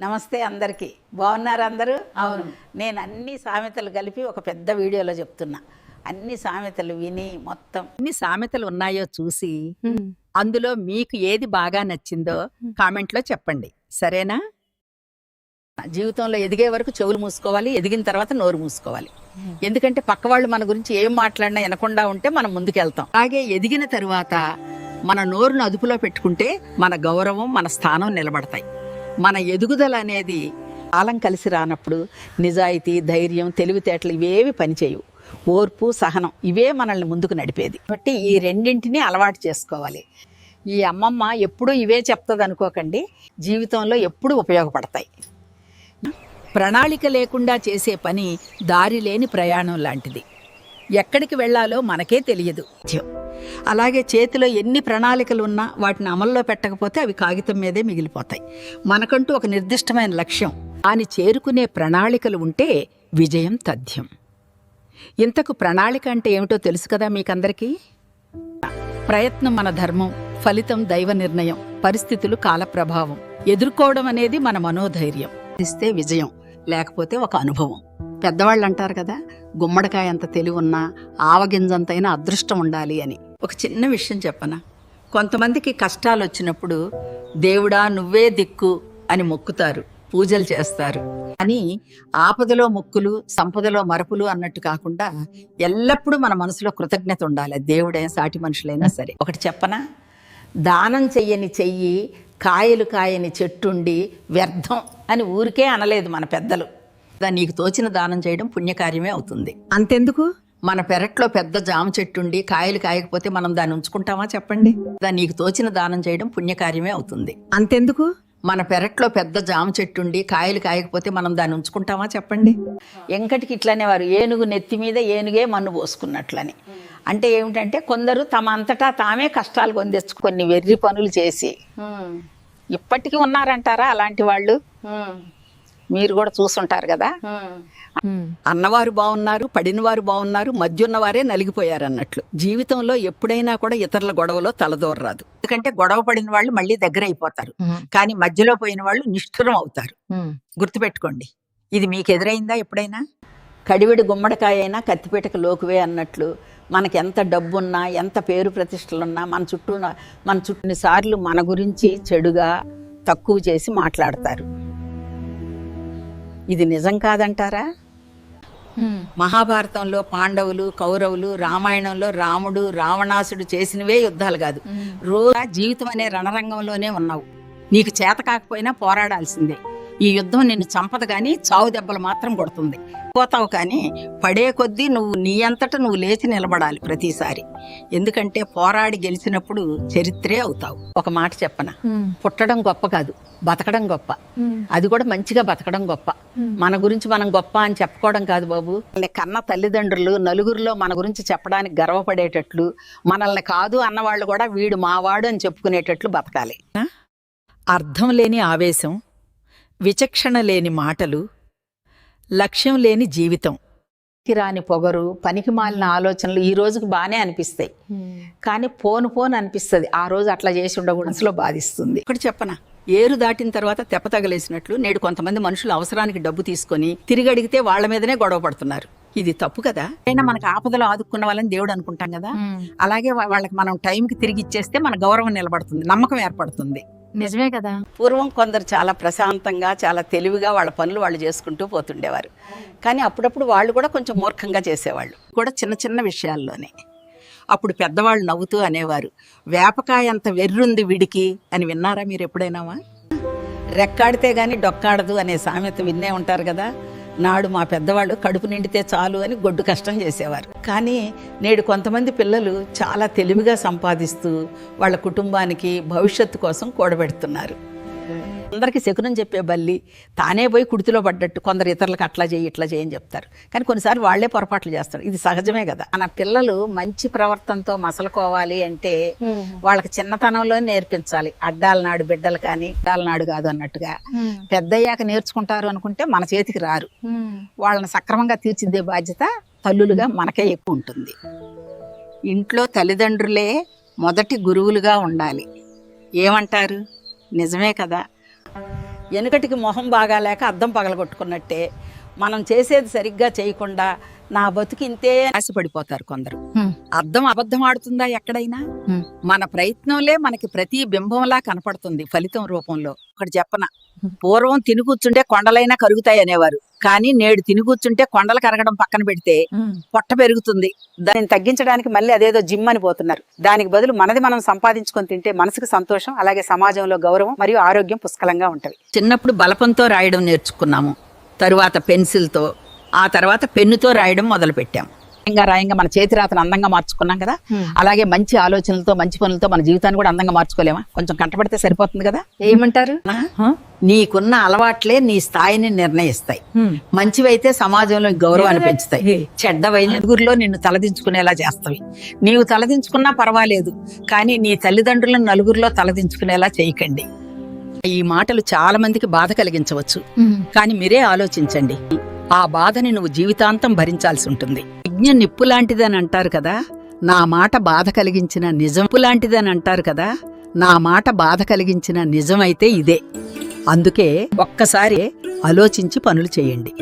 నమస్తే అందరికీ. బాగున్నారు అందరూ? అవును. నేను అన్ని సామెతలు కలిపి ఒక పెద్ద వీడియోలో చెప్తున్నా. అన్ని సామెతలు విని మొత్తం ఎన్ని సామెతలు ఉన్నాయో చూసి అందులో మీకు ఏది బాగా నచ్చిందో కామెంట్లో చెప్పండి. సరేనా? జీవితంలో ఎదిగే వరకు చెవులు మూసుకోవాలి ఎదిగిన తర్వాత నోరు మూసుకోవాలి. ఎందుకంటే పక్క వాళ్ళు మన గురించి ఏం మాట్లాడినా వినకుండా ఉంటే మనం ముందుకెళ్తాం. అలాగే ఎదిగిన తరువాత మన నోరును అదుపులో పెట్టుకుంటే మన గౌరవం మన స్థానం నిలబడతాయి. మన ఎదుగుదల అనేది కాలం కలిసి రానప్పుడు నిజాయితీ ధైర్యం తెలివితేటలు ఇవేవి పనిచేయవు. ఓర్పు సహనం ఇవే మనల్ని ముందుకు నడిపేది. కాబట్టి ఈ రెండింటినీ అలవాటు చేసుకోవాలి. ఈ అమ్మమ్మ ఎప్పుడూ ఇవే చెప్తుంది అనుకోకండి. జీవితంలో ఎప్పుడూ ఉపయోగపడతాయి. ప్రణాళిక లేకుండా చేసే పని దారి లేని ప్రయాణం లాంటిది. ఎక్కడికి వెళ్ళాలో మనకే తెలియదు. అలాగే చేతిలో ఎన్ని ప్రణాళికలు ఉన్నా వాటిని అమల్లో పెట్టకపోతే అవి కాగితం మీదే మిగిలిపోతాయి. మనకంటూ ఒక నిర్దిష్టమైన లక్ష్యం. అని చేరుకునే ప్రణాళికలు ఉంటే విజయం తథ్యం. ఇంతకు ప్రణాళిక అంటే ఏమిటో తెలుసు కదా మీకందరికీ? ప్రయత్నం మన ధర్మం ఫలితం దైవ నిర్ణయం పరిస్థితులు కాల ప్రభావం. ఎదుర్కోవడం అనేది మన మనోధైర్యం. ఇస్తే విజయం లేకపోతే ఒక అనుభవం. పెద్దవాళ్ళు అంటారు కదా గుమ్మడికాయ అంత తెలివి ఉన్నా ఆవగింజంతైనా అదృష్టం ఉండాలి అని. ఒక చిన్న విషయం చెప్పనా? కొంతమందికి కష్టాలు వచ్చినప్పుడు దేవుడా నువ్వే దిక్కు అని మొక్కుతారు పూజలు చేస్తారు. అని ఆపదలో మొక్కులు సంపదలో మరపులు అన్నట్టు కాకుండా ఎల్లప్పుడూ మన మనసులో కృతజ్ఞత ఉండాలి. దేవుడైనా సాటి మనుషులైనా సరే. ఒకటి చెప్పనా? దానం చెయ్యని చెయ్యి కాయలు కాయని చెట్టుండి వ్యర్థం అని ఊరికే అనలేదు మన పెద్దలు. దాన్ని నీకు తోచిన దానం చేయడం పుణ్యకార్యమే అవుతుంది. అంతెందుకు? మన పెరట్లో పెద్ద జామ చెట్టుండి కాయలు కాయకపోతే మనం దాన్ని ఉంచుకుంటామా చెప్పండి? దా నీకు తోచిన దానం చేయడం పుణ్యకార్యమే అవుతుంది. అంతెందుకు? మన పెరట్లో పెద్ద జామ చెట్టుండి కాయలు కాయకపోతే మనం దాన్ని ఉంచుకుంటామా చెప్పండి? ఎంకటికి ఇట్లనే వారు ఏనుగు నెత్తి మీద ఏనుగే మన్ను పోసుకున్నట్లని. అంటే ఏమిటంటే కొందరు తమ అంతటా తామే కష్టాలు పొందొచ్చు కొన్ని వెర్రి పనులు చేసి. ఇప్పటికీ ఉన్నారంటారా అలాంటి వాళ్ళు? మీరు కూడా చూసుంటారు కదా. అన్నవారు బాగున్నారు పడినవారు బాగున్నారు మధ్య ఉన్నవారే నలిగిపోయారు అన్నట్లు జీవితంలో ఎప్పుడైనా కూడా ఇతరుల గొడవలో తలదూరరాదు. ఎందుకంటే గొడవ పడిన వాళ్ళు మళ్ళీ దగ్గర అయిపోతారు కానీ మధ్యలో పోయిన వాళ్ళు నిష్ఠురం అవుతారు. గుర్తుపెట్టుకోండి. ఇది మీకు ఎదురైందా ఎప్పుడైనా? కడివిడి గుమ్మడికాయ అయినా కత్తిపీటకు లోకువే అన్నట్లు మనకి ఎంత డబ్బున్నా ఎంత పేరు ప్రతిష్టలున్నా మన చుట్టూ మన చుట్టూ సార్లు మన గురించి చెడుగా తక్కువ చేసి మాట్లాడతారు. ఇది నిజం కాదంటారా? మహాభారతంలో పాండవులు కౌరవులు రామాయణంలో రాముడు రావణాసుడు చేసినవే యుద్ధాలు కాదు. రోజు జీవితం అనే రణరంగంలోనే ఉన్నావు. నీకు చేత కాకపోయినా పోరాడాల్సిందే. ఈ యుద్ధం నిన్ను చంపదు కానీ చావు దెబ్బలు మాత్రం కొడుతుంది. పోతావు కానీ పడే కొద్దీ నువ్వు నీ అంతట నువ్వు లేచి నిలబడాలి ప్రతిసారి. ఎందుకంటే పోరాడి గెలిచినప్పుడు చరిత్రే అవుతావు. ఒక మాట చెప్పన? పుట్టడం గొప్ప కాదు బతకడం గొప్ప. అది కూడా మంచిగా బతకడం గొప్ప. మన గురించి మనం గొప్ప అని చెప్పుకోవడం కాదు బాబు. కన్న తల్లిదండ్రులు నలుగురిలో మన గురించి చెప్పడానికి గర్వపడేటట్లు మనల్ని కాదు అన్నవాళ్ళు కూడా వీడు మావాడు అని చెప్పుకునేటట్లు బతకాలి. అర్థం లేని ఆవేశం విచక్షణ లేని మాటలు లక్ష్యం లేని జీవితం. రాని పొగరు పనికి మాలిన ఆలోచనలు ఈ రోజుకి బాగానే అనిపిస్తాయి. కానీ పోను పోను అనిపిస్తుంది. ఆ రోజు అట్లా చేసి ఉండకూడదు మనసులో బాధిస్తుంది. ఒకటి చెప్పనా? ఏరు దాటిన తర్వాత తెప్ప తగలేసినట్లు నేడు కొంతమంది మనుషులు అవసరానికి డబ్బు తీసుకొని తిరిగి అడిగితే వాళ్ళ మీదనే గొడవ పడుతున్నారు. ఇది తప్పు కదా? అయినా మనకు ఆపదలో ఆదుకున్న వాళ్ళని దేవుడు అనుకుంటాం కదా? అలాగే వాళ్ళకి మనం టైంకి తిరిగి ఇచ్చేస్తే మన గౌరవం నిలబడుతుంది నమ్మకం ఏర్పడుతుంది. నిజమే కదా. పూర్వం కొందరు చాలా ప్రశాంతంగా చాలా తెలివిగా వాళ్ళ పనులు వాళ్ళు చేసుకుంటూ పోతుండేవారు. కానీ అప్పుడప్పుడు వాళ్ళు కూడా కొంచెం మూర్ఖంగా చేసేవాళ్ళు. కూడా చిన్న చిన్న విషయాల్లోనే. అప్పుడు పెద్దవాళ్ళు నవ్వుతూ అనేవారు వేపకాయ అంత వెర్రుంది విడికి అని విన్నారా మీరు ఎప్పుడైనావా? రెక్కాడితే గాని డొక్కాడదు అనే సామెత విన్నే ఉంటారు కదా. నాడు మా పెద్దవాళ్ళు కడుపు నిండితే చాలు అని గొడ్డు కష్టం చేసేవారు. కానీ నేడు కొంతమంది పిల్లలు చాలా తెలివిగా సంపాదిస్తూ వాళ్ళ కుటుంబానికి భవిష్యత్తు కోసం కూడబెడుతున్నారు. అందరికీ శకునం చెప్పే బల్లి తానే పోయి కుడితిలో పడ్డట్టు కొందరు ఇతరులకు అట్లా చేయి ఇట్లా చేయని చెప్తారు. కానీ కొన్నిసార్లు వాళ్ళే పొరపాట్లు చేస్తారు. ఇది సహజమే కదా. మన పిల్లలు మంచి ప్రవర్తనతో మసలుకోవాలి అంటే వాళ్ళకి చిన్నతనంలో నేర్పించాలి. అడ్డాల నాడు బిడ్డలు కానీ అడ్డాల నాడు కాదు అన్నట్టుగా. పెద్దయ్యాక నేర్చుకుంటారు అనుకుంటే మన చేతికి రారు. వాళ్ళని సక్రమంగా తీర్చిదిద్దే బాధ్యత తల్లులుగా మనకే ఎక్కువ ఉంటుంది. ఇంట్లో తల్లిదండ్రులే మొదటి గురువులుగా ఉండాలి. ఏమంటారు? నిజమే కదా. వెనుకటికి మొహం బాగాలేక అద్దం పగలగొట్టుకున్నట్టే మనం చేసేది సరిగ్గా చేయకుండా నా బతుకు ఇంతే ఆశపడిపోతారు కొందరు. అర్థం అబద్ధం ఆడుతుందా ఎక్కడైనా? మన ప్రయత్నంలే మనకి ప్రతి బింబంలా కనపడుతుంది ఫలితం రూపంలో. ఒకటి చెప్పన? పూర్వం తిని కూర్చుంటే కొండలైనా కరుగుతాయి అనేవారు. కానీ నేడు తిని కూర్చుంటే కొండలు కరగడం పక్కన పెడితే పొట్ట పెరుగుతుంది. దాన్ని తగ్గించడానికి మళ్ళీ అదేదో జిమ్ అని పోతున్నారు. దానికి బదులు మనది మనం సంపాదించుకొని తింటే మనసుకు సంతోషం అలాగే సమాజంలో గౌరవం మరియు ఆరోగ్యం పుష్కలంగా ఉంటవి చిన్నప్పుడు బలపంతో రాయడం నేర్చుకున్నాము. తరువాత పెన్సిల్తో ఆ తర్వాత పెన్నుతో రాయడం మొదలు ఇంకా రాయంగా మన చేతి రాతను అందంగా మార్చుకున్నాం కదా? అలాగే మంచి ఆలోచనలతో మంచి పనులతో మన జీవితాన్ని కూడా అందంగా మార్చుకోలేమా? కొంచెం కంటపడితే సరిపోతుంది కదా? ఏమంటారు? నీకున్న అలవాట్లే నీ స్థాయిని నిర్ణయిస్తాయి. మంచివైతే సమాజంలో గౌరవాన్ని పెంచుతాయి. చెడ్డవైన నలుగురిలో నిన్ను తలదించుకునేలా చేస్తాయి. నీవు తలదించుకున్నా పర్వాలేదు కానీ నీ తల్లిదండ్రులను నలుగురిలో తలదించుకునేలా చేయకండి. ఈ మాటలు చాలా మందికి బాధ కలిగించవచ్చు. కానీ మీరే ఆలోచించండి. ఆ బాధని నువ్వు జీవితాంతం భరించాల్సి ఉంటుంది. యజ్ఞం నిప్పు లాంటిదని అంటారు కదా? నా మాట బాధ కలిగించిన నిజం లాంటిదని అంటారు కదా? నా మాట బాధ కలిగించిన నిజమైతే ఇదే. అందుకే ఒక్కసారి ఆలోచించి పనులు చేయండి.